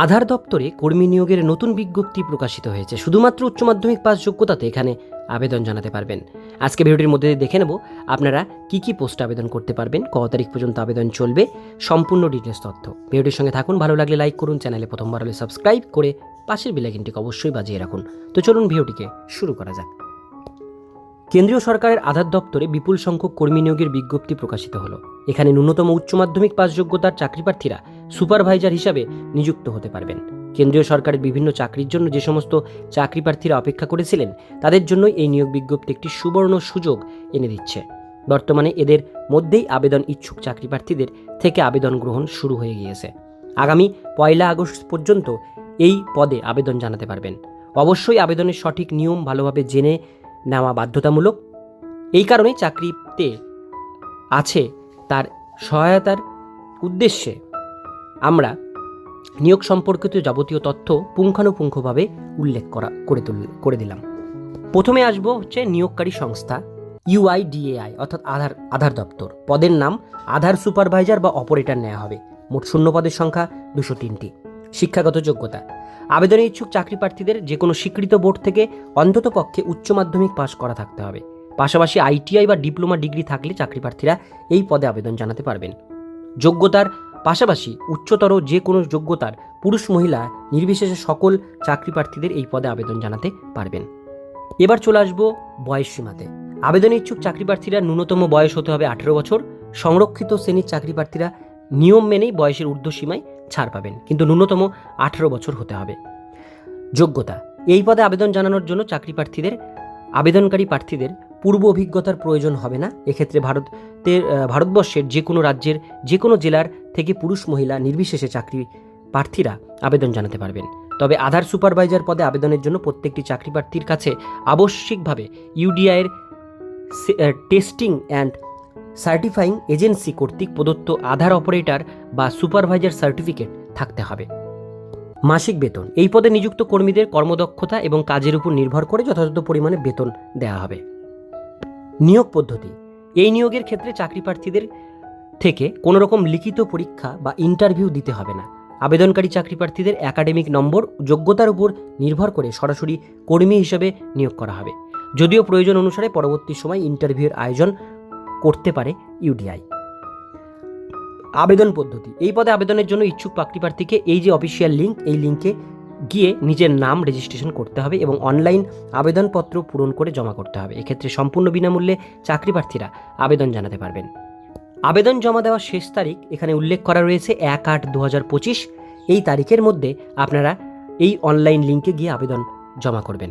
আধার দপ্তরে কর্মী নিয়োগের নতুন বিজ্ঞপ্তি প্রকাশিত হয়েছে। শুধুমাত্র উচ্চ মাধ্যমিক পাস যোগ্যতাতে এখানে আবেদন জানাতে পারবেন। আজকে ভিডিওটির মধ্যে দেখে নেব আপনারা কি কি পোস্ট আবেদন করতে পারবেন, ক তারিখ পর্যন্ত আবেদন চলবে, সম্পূর্ণ ডিটেলস তথ্য। ভিডিওটির সঙ্গে থাকুন, ভালো লাগলে লাইক করুন, চ্যানেলে প্রথমবার হলে সাবস্ক্রাইব করে পাশের বেলাইকিনটিকে অবশ্যই বাজিয়ে রাখুন। তো চলুন ভিডিওটিকে শুরু করা যাক। কেন্দ্রীয় সরকারের আধার দপ্তরে বিপুল সংখ্যক কর্মী নিয়োগের বিজ্ঞপ্তি প্রকাশিত হলো। এখানে ন্যূনতম উচ্চ মাধ্যমিক পাস যোগ্যতার চাকরিপ্রার্থীরা সুপারভাইজার হিসাবে নিযুক্ত হতে পারবেন। কেন্দ্রীয় সরকারের বিভিন্ন চাকরির জন্য যে সমস্ত চাকরি প্রার্থীরা অপেক্ষা করেছিলেন, তাদের জন্যই এই নিয়োগ বিজ্ঞপ্তি একটি সুবর্ণ সুযোগ এনে দিচ্ছে। বর্তমানে এদের মধ্যেই আবেদন ইচ্ছুক চাকরি প্রার্থীদের থেকে আবেদন গ্রহণ শুরু হয়ে গিয়েছে। আগামী পয়লা আগস্ট পর্যন্ত এই পদে আবেদন জানাতে পারবেন। অবশ্যই আবেদনের সঠিক নিয়ম ভালোভাবে জেনে নেওয়া বাধ্যতামূলক। এই কারণে চাকরিতে আছে তার সহায়তার উদ্দেশ্যে আমরা নিয়োগ সম্পর্কিত যাবতীয় তথ্য পুঙ্খানুপুঙ্খভাবে উল্লেখ করা, করে তুল, করে দিলাম। প্রথমে আসব হচ্ছে নিয়োগকারী সংস্থা ইউআইডিএআই অর্থাৎ আধার আধার দপ্তর। পদের নাম আধার সুপারভাইজার বা অপারেটর নেওয়া হবে। মোট শূন্য পদের সংখ্যা দুশো তিনটি। শিক্ষাগত যোগ্যতা। আবেদনে ইচ্ছুক চাকরি প্রার্থীদের যে কোনো স্বীকৃত বোর্ড থেকে অন্তত পক্ষে উচ্চ মাধ্যমিক পাশ করা থাকতে হবে। পাশাপাশি আইটিআই বা ডিপ্লোমা ডিগ্রি থাকলে চাকরি প্রার্থীরা এই পদে আবেদন জানাতে পারবেন। যোগ্যতার পাশাপাশি উচ্চতর যে কোনো যোগ্যতার পুরুষ মহিলা নির্বিশেষে সকল চাকরি প্রার্থীদের এই পদে আবেদন জানাতে পারবেন। এবার চলে আসব বয়স সীমাতে। আবেদনের ইচ্ছুক চাকরি প্রার্থীরা ন্যূনতম বয়স হতে হবে আঠেরো বছর। সংরক্ষিত শ্রেণির চাকরি প্রার্থীরা নিয়ম মেনেই বয়সের ঊর্ধ্বসীমায় ছাড় পাবেন, কিন্তু ন্যূনতম আঠেরো বছর হতে হবে। যোগ্যতা। এই পদে আবেদন জানানোর জন্য চাকরি প্রার্থীদের আবেদনকারী প্রার্থীদের পূর্ব অভিজ্ঞতার প্রয়োজন হবে না। এক্ষেত্রে ভারতের ভারতবর্ষের যে কোনো রাজ্যের, যে কোনো জেলার থেকে পুরুষ মহিলা নির্বিশেষে চাকরি প্রার্থীরা আবেদন জানাতে পারবেন। তবে আধার সুপারভাইজার পদে আবেদনের জন্য প্রত্যেকটি চাকরি প্রার্থীর কাছে আবশ্যিকভাবে ইউডিআইয়ের টেস্টিং অ্যান্ড সার্টিফাইং এজেন্সি কর্তৃক প্রদত্ত আধার অপারেটর বা সুপারভাইজার সার্টিফিকেট থাকতে হবে। মাসিক বেতন। এই পদে নিযুক্ত কর্মীদের কর্মদক্ষতা এবং কাজের উপর নির্ভর করে যথাযথ পরিমাণে বেতন দেওয়া হবে। নিয়োগ পদ্ধতি। এই নিয়োগের ক্ষেত্রে চাকরি প্রার্থীদের থেকে কোনো রকম লিখিত পরীক্ষা বা ইন্টারভিউ দিতে হবে না। আবেদনকারী চাকরি প্রার্থীদের একাডেমিক নম্বর যোগ্যতার উপর নির্ভর করে সরাসরি কর্মী হিসেবে নিয়োগ করা হবে। যদিও প্রয়োজন অনুসারে পরবর্তী সময় ইন্টারভিউয়ের আয়োজন করতে পারে ইউডিআই আবেদন পদ্ধতি। এই পদে আবেদনের জন্য ইচ্ছুক চাকরি প্রার্থীকে এই যে অফিসিয়াল লিঙ্ক এই লিঙ্কে গিয়ে নিজের নাম রেজিস্ট্রেশন করতে হবে এবং অনলাইন আবেদনপত্র পূরণ করে জমা করতে হবে। এক্ষেত্রে সম্পূর্ণ বিনামূল্যে চাকরি প্রার্থীরা আবেদন জানাতে পারবেন। আবেদন জমা দেওয়ার শেষ তারিখ এখানে উল্লেখ করা রয়েছে এক আট দু এই তারিখের মধ্যে আপনারা এই অনলাইন লিঙ্কে গিয়ে আবেদন জমা করবেন।